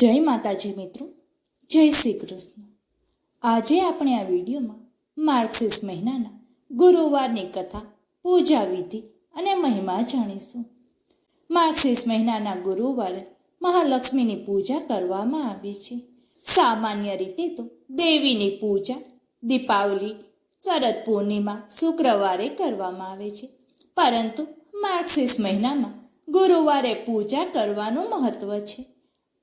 જય માતાજી મિત્રો, જય શ્રી કૃષ્ણ. આજે આપણે આ વિડીયોમાં માર્ગશીર્ષ મહિનાના ગુરુવારની કથા, પૂજા વિધિ અને મહિમા જાણીશું. માર્ગશીર્ષ મહિનાના ગુરુવારે મહાલક્ષ્મીની પૂજા કરવામાં આવે છે. સામાન્ય રીતે તો દેવીની પૂજા, દીપાવલી, શરદ પૂર્ણિમા, શુક્રવારે કરવામાં આવે છે. પરંતુ માર્ગશીર્ષ મહિનામાં ગુરુવારે પૂજા કરવાનું મહત્વ છે.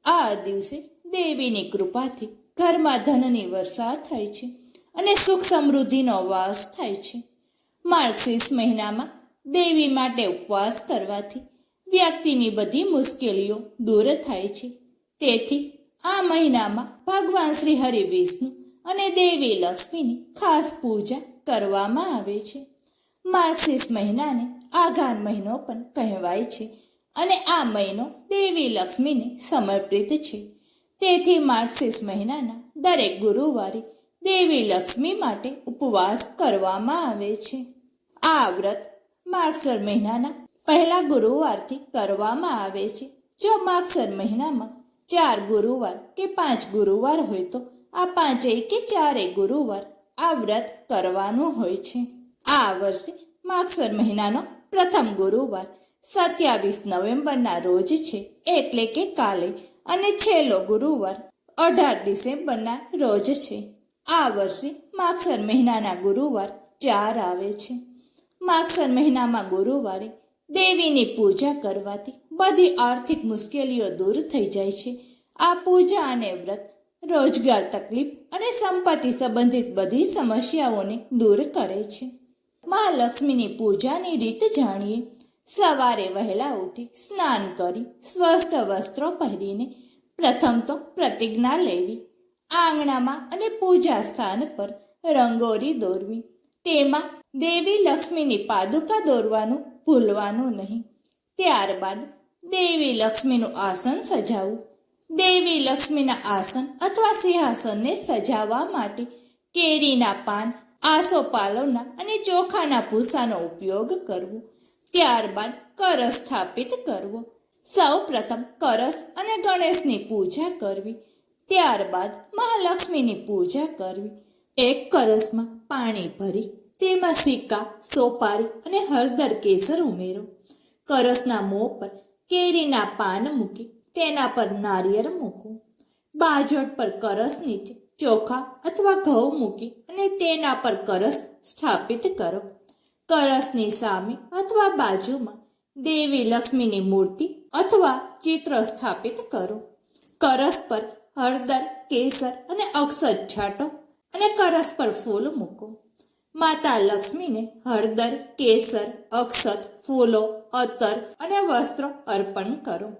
આ દિવસે દેવીની કૃપાથી ઘરમાં ધનની વરસાદ થાય છે અને સુખ સમૃદ્ધિનો વાસ થાય છે. માર્ગશીર્ષ મહિનામાં દેવી માટે ઉપવાસ કરવાથી વ્યક્તિની બધી મુશ્કેલીઓ દૂર થાય છે. તેથી આ મહિનામાં ભગવાન શ્રી હરિ વિષ્ણુ અને દેવી લક્ષ્મીની ખાસ પૂજા કરવામાં આવે છે. માર્ગશીર્ષ મહિનાને આઘાર મહિનો પણ કહેવાય છે. અને આ મહિનો દેવી લક્ષ્મીને સમર્પિત છે. તેથી માર્ગશીર્ષ મહિનાના દરેક ગુરુવારે દેવી લક્ષ્મી માટે ઉપવાસ કરવામાં આવે છે. આ વ્રત માર્ગશર મહિનાના પહેલા ગુરુવારથી કરવામાં આવે છે. જો માર્ગશર મહિનામાં ચાર ગુરુવાર કે પાંચ ગુરુવાર હોય તો આ પાંચેય કે ચારેય ગુરુવાર આ વ્રત કરવાનું હોય છે. આ વર્ષે માગસર મહિનાનો પ્રથમ ગુરુવાર સત્યાવીસ નવેમ્બરના રોજ છે, એટલે કે કાલે. અને છેલ્લો ગુરુવાર અઢાર ડિસેમ્બરના રોજ છે. આ વર્ષે માગસર મહિનાના ગુરુવાર ચાર આવે છે. માગસર મહિનામાં ગુરુવારે દેવીની પૂજા કરવાથી બધી આર્થિક મુશ્કેલીઓ દૂર થઈ જાય છે. આ પૂજા અને વ્રત રોજગાર તકલીફ અને સંપત્તિ સંબંધિત બધી સમસ્યાઓને દૂર કરે છે. મહાલક્ષ્મીની પૂજાની રીત જાણીએ સવારે વહેલા ઉઠી સ્નાન કરી, સ્વસ્થ વસ્ત્રો પહેરીને પ્રથમ તો પ્રતિજ્ઞા લેવી. આંગણામાં અને પૂજા સ્થાન પર રંગોળી દોરવી. તેમાં દેવી લક્ષ્મીની પાદુકા દોરવાનું ભૂલવાનું નહીં. ત્યારબાદ દેવી લક્ષ્મીનું આસન સજાવવું દેવી લક્ષ્મીના આસન અથવા સિંહાસનને સજાવવા માટે કેરીના પાન, આસોપાલોના અને ચોખાના ભૂસાનો ઉપયોગ કરવો. ત્યારબાદ કરસ સ્થાપિત કરવો. સૌ પ્રથમ કરસ અને ગણેશની પૂજા કરવી. ત્યારબાદ મહાલક્ષ્મીની પૂજા કરવી. એક કરસમાં પાણી ભરી, તેમાં સિક્કા, સોપારી અને હળદર કેસર ઉમેરો. કરસના મોં પર કેરીના પાન મૂકી, તેના પર નારિયેળ મૂકો બાજટ પર કરસ નીચે ચોખા અથવા ઘઉં મૂકી અને તેના પર કરસ સ્થાપિત કરો. કરસની સામે અથવા બાજુમાં દેવી લક્ષ્મીની મૂર્તિ અથવા ચિત્ર સ્થાપિત કરો. કરસ પર હળદર, કેસર અને અક્ષત છાંટો અને કરસ પર ફૂલ મૂકો. માતા લક્ષ્મીને હળદર, કેસર, અક્ષત, ફૂલો, અતર અને વસ્ત્રો અર્પણ કરો.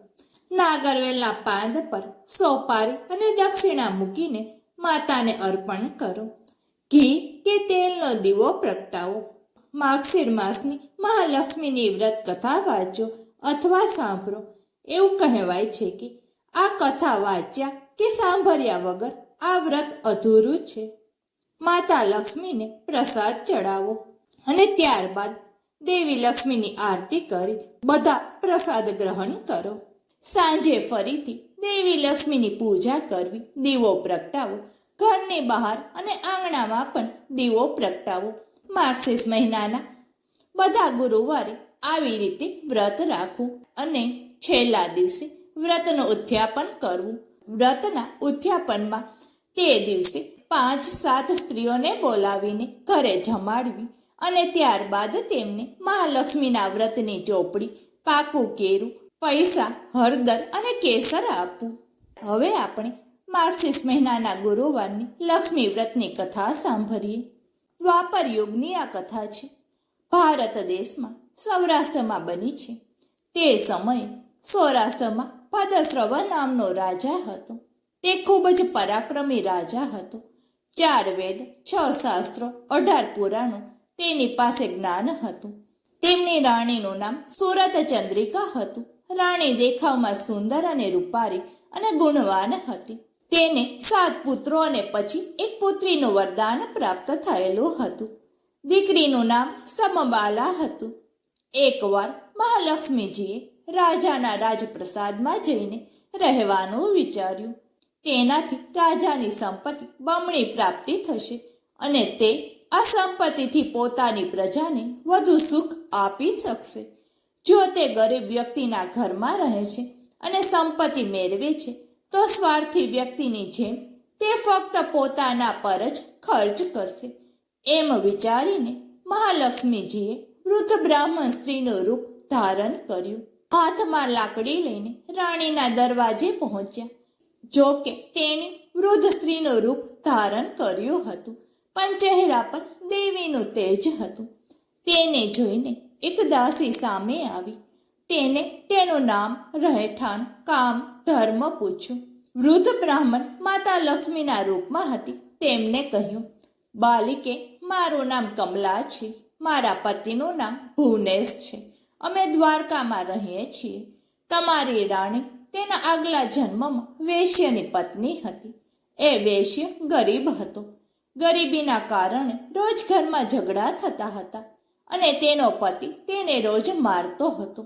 નાગરવેલના પાંદ પર સોપારી અને દક્ષિણા મૂકીને માતાને અર્પણ કરો. ઘી કે તેલનો દીવો પ્રગટાવો. માગશીર માસની મહાલક્ષ્મીની વ્રત કથા વાંચો અથવા સાંભળો. એવું કહેવાય છે કે આ કથા વાંચ્યા કે સાંભળ્યા વગર આ વ્રત અધૂરું છે. માતા લક્ષ્મીને પ્રસાદ ચડાવો અને ત્યારબાદ દેવી લક્ષ્મીની આરતી કરી બધા પ્રસાદ ગ્રહણ કરો. સાંજે ફરીથી દેવી લક્ષ્મીની પૂજા કરવી, દીવો પ્રગટાવો, ઘરની બહાર અને આંગણામાં પણ દીવો પ્રગટાવો. માર્ગશીર્ષ મહિનાના બધા ગુરુવારે આવી રીતે વ્રત રાખવું અને છેલ્લા દિવસે વ્રતનું ઉથ્યાપન કરવું. વ્રતના ઉથ્યાપનમાં તે દિવસે પાંચ સાત સ્ત્રીઓને બોલાવીને ઘરે જમાડવી અને ત્યારબાદ તેમને મહાલક્ષ્મીના વ્રતની ચોપડી, પાકું કેરું, પૈસા, હળદર અને કેસર આપવું. હવે આપણે માર્સિસ મહિનાના ગુરુવારની લક્ષ્મી વ્રતની કથા સાંભળીએ. દ્વાપર યુગની આ કથા છે. ભારત દેશમાં સૌરાષ્ટ્રમાં બની છે. તે સમયે સૌરાષ્ટ્રમાં ભદ્રશ્રવ નામનો રાજા હતો. તે ખૂબ જ પરાક્રમી રાજા હતો. ચાર વેદ, છ શાસ્ત્રો, અઢાર પુરાણો તેની પાસે જ્ઞાન હતું. તેમની રાણીનું નામ સુરત ચંદ્રિકા હતું. રાણી દેખાવમાં સુંદર અને રૂપારી અને ગુણવાન હતી. તેને સાત પુત્રો અને પછી એક પુત્રીનું વરદાન પ્રાપ્ત થયેલું હતું. દીકરીનું નામ સમબાલા હતું. એકવાર મહાલક્ષ્મીજીએ રાજાના રાજપ્રસાદમાં જઈને રહેવાનું વિચાર્યું. તેનાથી રાજાની સંપત્તિ બમણી પ્રાપ્તિ થશે અને તે આ સંપત્તિથી પોતાની પ્રજાને વધુ સુખ આપી શકશે. જો તે ગરીબ વ્યક્તિના ઘરમાં રહે છે અને સંપત્તિ મેળવે છે તો સ્વાર્થી વ્યક્તિની જેમ તે ફક્ત પોતાના પર જ ખર્ચ કરશે. એમ વિચારીને મહાલક્ષ્મીજીએ વૃદ્ધ બ્રાહ્મણ સ્ત્રીનું રૂપ ધારણ કર્યું. હાથમાં લાકડી લઈને રાણીના દરવાજે પહોંચ્યા. જો કે તેણે વૃદ્ધ સ્ત્રીનું રૂપ ધારણ કર્યું હતું, પણ ચહેરા પર દેવીનું તેજ હતું. તેને જોઈને એક દાસી સામે આવી. તેને તેનું નામ રહેઠાણ કામ ધર્મ પૂછ્યું, વૃદ્ધ બ્રાહ્મણ માતા લક્ષ્મીના રૂપમાં હતી? તેમને કહ્યું, બાલિકે, મારું નામ કમલા છે. મારા પતિનું નામ ભુવનેશ છે. અમે દ્વારકામાં રહીએ છીએ. તમારી રાણી તેના આગલા જન્મમાં વેશ્યની પત્ની હતી. એ વેશ્ય ગરીબ હતો. ગરીબીના કારણે રોજ ઘરમાં ઝઘડા થતા હતા અને તેનો પતિ તેને રોજ મારતો હતો.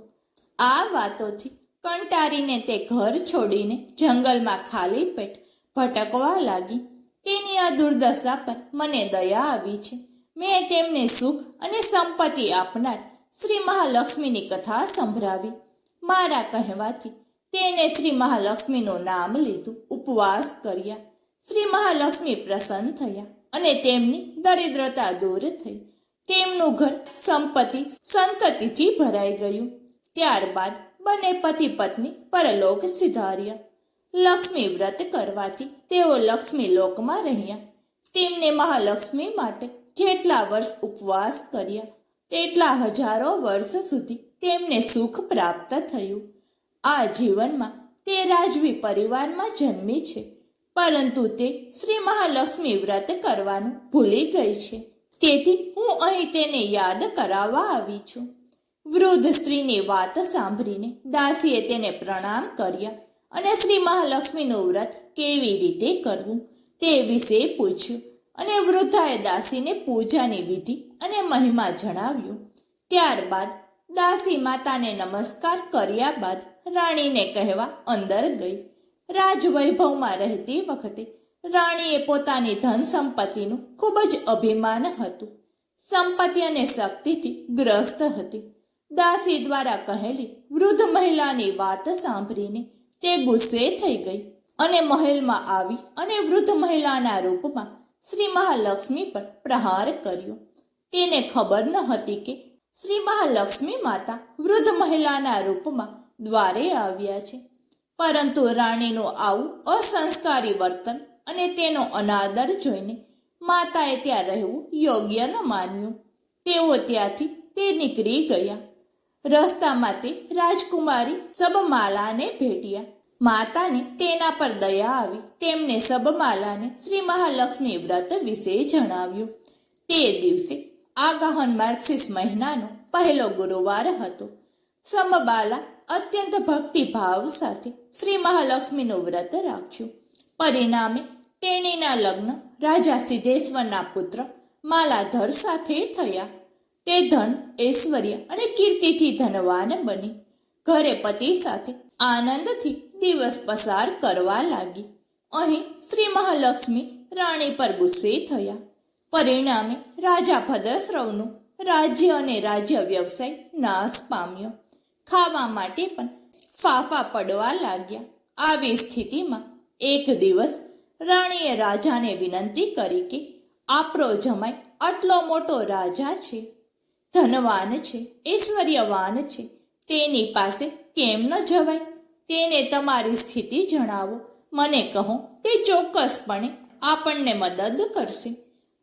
આ વાતોથી કંટારીને તે ઘર છોડીને જંગલમાં ખાલી પેટ ભટકવા લાગી. તેની આ દુર્દશા પર મને દયા આવી છે. મેં તેમને સુખ અને સંપત્તિ આપનાર શ્રી મહાલક્ષ્મીની કથા સંભળાવી. મારા કહેવાથી તેને શ્રી મહાલક્ષ્મીનું નામ લીધું, ઉપવાસ કર્યા. શ્રી મહાલક્ષ્મી પ્રસન્ન થયા અને તેમની દરિદ્રતા દૂર થઈ. તેમનું ઘર સંપત્તિ સંતતિથી ભરાઈ ગયું. ત્યારબાદ બંને પતિ પત્ની પરલોક સિધાર્યા. લક્ષ્મી વ્રત કરવાથી તેઓ લક્ષ્મી લોકમાં રહ્યા. તેમને મહાલક્ષ્મી માટે જેટલા વર્ષ ઉપવાસ કર્યા, તેટલા હજારો વર્ષ સુધી તેમને સુખ પ્રાપ્ત થયું. આ જીવનમાં તે રાજવી પરિવારમાં જન્મી છે, પરંતુ તે શ્રી મહાલક્ષ્મી વ્રત કરવાનું ભૂલી ગઈ છે. તેથી હું અહીં તેને યાદ કરાવવા આવી છું. વૃદ્ધ સ્ત્રીની વાત સાંભળીને દાસીએ તેને પ્રણામ કર્યા અને શ્રી મહાલક્ષ્મીનું વ્રત કેવી રીતે કરવું તે વિશે પૂછ્યું. અને વૃદ્ધાએ દાસીને પૂજાની વિધિ અને મહિમા જણાવ્યું. ત્યારબાદ દાસી માતાને નમસ્કાર કર્યા બાદ રાણીને કહેવા અંદર ગઈ. રાજવૈભવમાં રહેતી વખતે રાણીએ પોતાની ધન સંપત્તિનું ખૂબ જ અભિમાન હતું. સંપત્તિ અને શક્તિથી ગ્રસ્ત હતી. દાસી દ્વારા કહેલી, વૃદ્ધ મહિલાની વાત સાંભળીને તે ગુસ્સે થઈ ગઈ અને મહેલમાં આવી અને વૃદ્ધ મહિલાના રૂપમાં શ્રી મહાલક્ષ્મી પર પ્રહાર કર્યો. તેને ખબર ન હતી કે શ્રી મહાલક્ષ્મી માતા વૃદ્ધ મહિલાના રૂપમાં દ્વારે આવ્યા છે. પરંતુ રાણીનું આવું અસંસ્કારી વર્તન અને તેનો અનાદર જોઈને માતાએ ત્યાં રહેવું યોગ્ય ન માન્યું. તેઓ ત્યાંથી તે નીકળી ગયા. રસ્તામાં તે રાજકુમારી સબમાલાને ભેટ્યા. માતાને તેના પર દયા આવી. તેમને સબમાલાને શ્રી મહાલક્ષ્મી વ્રત વિશે જણાવ્યું. તે દિવસે આગાહન માર્ક્સિસ મહિનાનો પહેલો ગુરુવાર હતો. સમબાલા અત્યંત ભક્તિભાવ સાથે શ્રી મહાલક્ષ્મીનું વ્રત રાખ્યું. પરિણામે તેણીના લગ્ન રાજા સિદ્ધેશ્વરના પુત્ર માલાધર સાથે થયા. તે ધન, ઐશ્વર્ય અને કીર્તિથી ધનવાન બની. ઘરે પતિ સાથે આનંદથી દિવસ પસાર કરવા લાગી. અહીં શ્રી મહાલક્ષ્મી રાણી પર ગુસ્સે થયા. પરિણામે રાજા ભદ્રશ્રવનું રાજ્ય અને રાજ્ય વ્યવસાય નાશ પામ્યો. ખાવા માટે પણ ફાફા પડવા લાગ્યા. આવી સ્થિતિમાં એક દિવસ રાણીએ રાજાને વિનંતી કરી કે, આપણો જમાઈ આટલો મોટો રાજા છે. ધનવાન છે, ઐશ્વર્યવાન છે. તેની પાસે કેમ ન જવાય? તેને તમારી સ્થિતિ જણાવો. મને કહો, તે ચોક્કસપણે આપણને મદદ કરશે.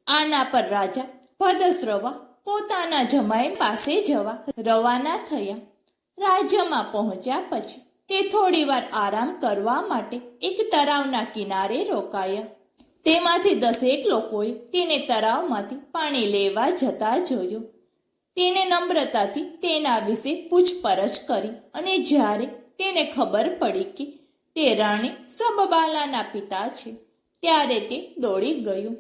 આના પર રાજા ભદ્રશ્રવા પોતાના જમાઈ પાસે જવા રવાના થયા. રાજ્યમાં પહોંચ્યા પછી તે થોડીવાર આરામ કરવા માટે એક તળાવના કિનારે રોકાયા. તેમાંથી દસેક લોકોએ તેને તળાવમાંથી પાણી લેવા જતા જોયો. તેને નમ્રતાથી તેના વિશે પૂછપરછ કરી અને જ્યારે તેને ખબર પડી કે તે રાણી સબબાલાના પિતા છે, ત્યારે તે દોડી ગયું.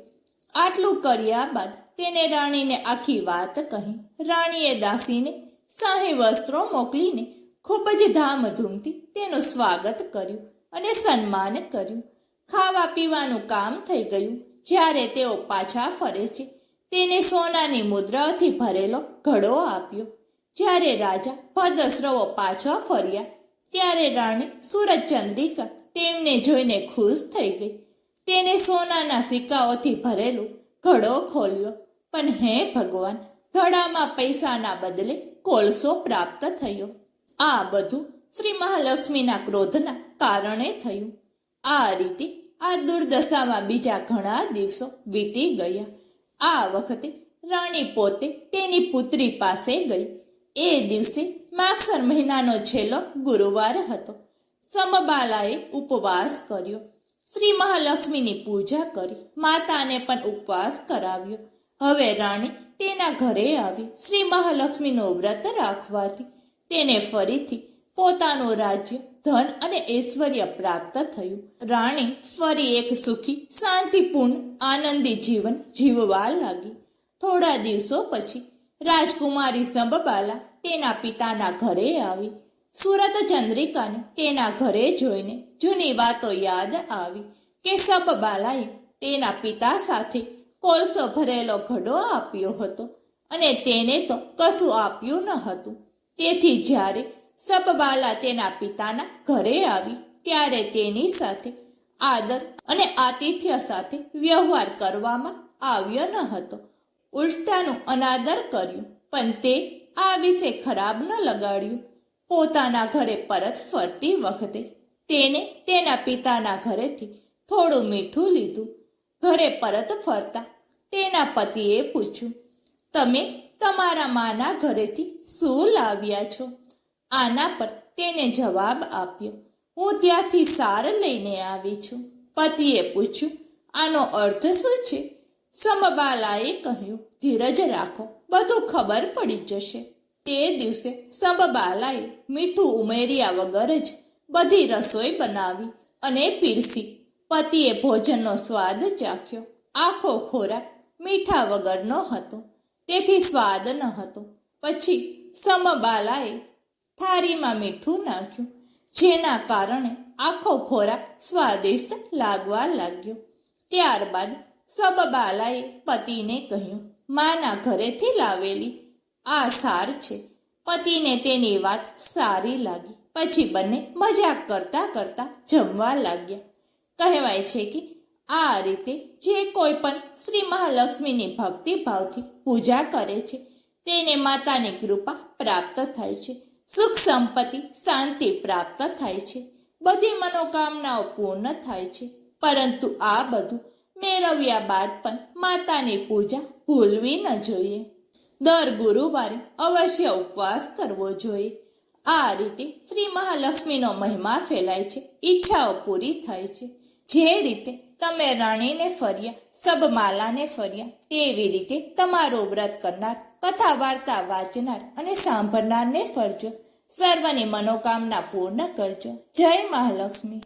આટલું કર્યા બાદ તેને રાણીને આખી વાત કહી. રાણીએ દાસીને શાહી વસ્ત્રો મોકલીને ખૂબ જ ધામધૂમથી તેનું સ્વાગત કર્યું અને સન્માન કર્યું. ખાવા પીવાનું કામ થઈ ગયું, જ્યારે તેઓ પાછા ફરે છે. તેને સોનાની મુદ્રાઓથી ભરેલો ઘડો આપ્યો. જ્યારે રાજા ભદ્રશ્રવો પાછા ફર્યા, ત્યારે રાણી સુરજચંદ્રિકા તેમને જોઈને ખુશ થઈ ગઈ. તેને સોનાના સિક્કાઓથી ભરેલું ઘડો ખોલ્યો. પણ હે ભગવાન, ઘડામાં પૈસાના બદલે કોલસો પ્રાપ્ત થયો. આ બધું શ્રી મહાલક્ષ્મીના ક્રોધના કારણે થયું. આ રીતે આ દુર્દશામાં બીજા ઘણા દિવસો વીતી ગયા. આ વખતે રાણી પોતે તેની પુત્રી પાસે ગઈ. એ દિવસે માગસર મહિનાનો છેલ્લો ગુરુવાર હતો. સમબાલાએ ઉપવાસ કર્યો. શ્રી મહાલક્ષ્મીની પૂજા કરી, માતાને પણ ઉપવાસ કરાવ્યો. હવે રાણી તેના ઘરે આવી, શ્રી મહાલક્ષ્મીનો વ્રત રાખવાથી તેને ફરીથી પોતાનું રાજ્ય ધન અને ઐશ્વર્ય પ્રાપ્ત થયું. રાણી ફરી એક સુખી, શાંતિપૂર્ણ, આનંદી જીવન જીવવા લાગી. થોડા દિવસો પછી રાજકુમારી સંબબાલા તેના પિતાના ઘરે આવી. સુરત ચંદ્રિકાને તેના ઘરે જોઈને જૂની વાતો યાદ આવી કે સબબાલાએ તેના પિતા સાથે કોલસો ભરેલો ઘડો આપ્યો હતો અને તેને તો કશું આપ્યું ન હતું. તેથી જ્યારે સબબાલા તેના પિતાના ઘરે આવી. ત્યારે તેની સાથે આદર અને આતિથ્ય સાથે વ્યવહાર કરવામાં આવ્યો ન હતો. ઉલટાનું અનાદર કર્યું, પણ તે આ વિશે ખરાબ ન લગાડ્યું. પોતાના ઘરે પરત ફરતી વખતે તેને તેના પિતાના ઘરેથી થોડું મીઠું લીધું. ઘરે પરત ફરતા તેના પતિએ પૂછ્યું, તમે તમારા માના ઘરેથી શું લાવ્યા છો? આના પર તેને જવાબ આપ્યો, હું ત્યાંથી સાર લઈને આવી છું. પતિએ પૂછ્યું, આનો અર્થ શું છે? સમબાલાએ કહ્યું, ધીરજ રાખો, બધું ખબર પડી જશે. તે દિવસે સમબાલાએ મીઠું ઉમેર્યા વગર જ બધી રસોઈ બનાવી અને પીરસી. પતિએ ભોજનનો સ્વાદ ચાખ્યો. આખો ખોરાક મીઠા વગરનો હતો. તેથી સ્વાદ ન હતો. પછી સમબાલાએ થાળીમાં મીઠું નાખ્યું. જેના કારણે આખો ખોરાક સ્વાદિષ્ટ લાગવા લાગ્યો. ત્યારબાદ સબબાલાએ પતિને કહ્યું, માના ઘરેથી લાવેલી. આ સાર છે. પતિને તેની વાત સારી લાગી. પછી બંને મજાક કરતા કરતા જમવા લાગ્યા. કહેવાય છે કે આ રીતે જે કોઈ પણ શ્રી મહાલક્ષ્મીની ભક્તિભાવથી પૂજા કરે છે, તેને માતાની કૃપા પ્રાપ્ત થાય છે. સુખ સંપત્તિ, શાંતિ પ્રાપ્ત થાય છે. બધી મનોકામનાઓ પૂર્ણ થાય છે. પરંતુ આ બધું મેળવ્યા બાદ પણ માતાની પૂજા ભૂલવી ન જોઈએ. દર ગુરુવારે અવશ્ય ઉપવાસ કરવો જોઈએ. આ રીતે શ્રી મહાલક્ષ્મીનો મહિમા ફેલાય છે. ઈચ્છાઓ પૂરી થાય છે. જે રીતે તમે રાણીને ફર્યા સબમાલાને ફર્યા, તેવી રીતે તમારું વ્રત કરનાર કથા વાર્તા વાંચનાર અને સાંભળનારને ફરજો. સર્વની મનોકામના પૂર્ણ કરજો. જય મહાલક્ષ્મી.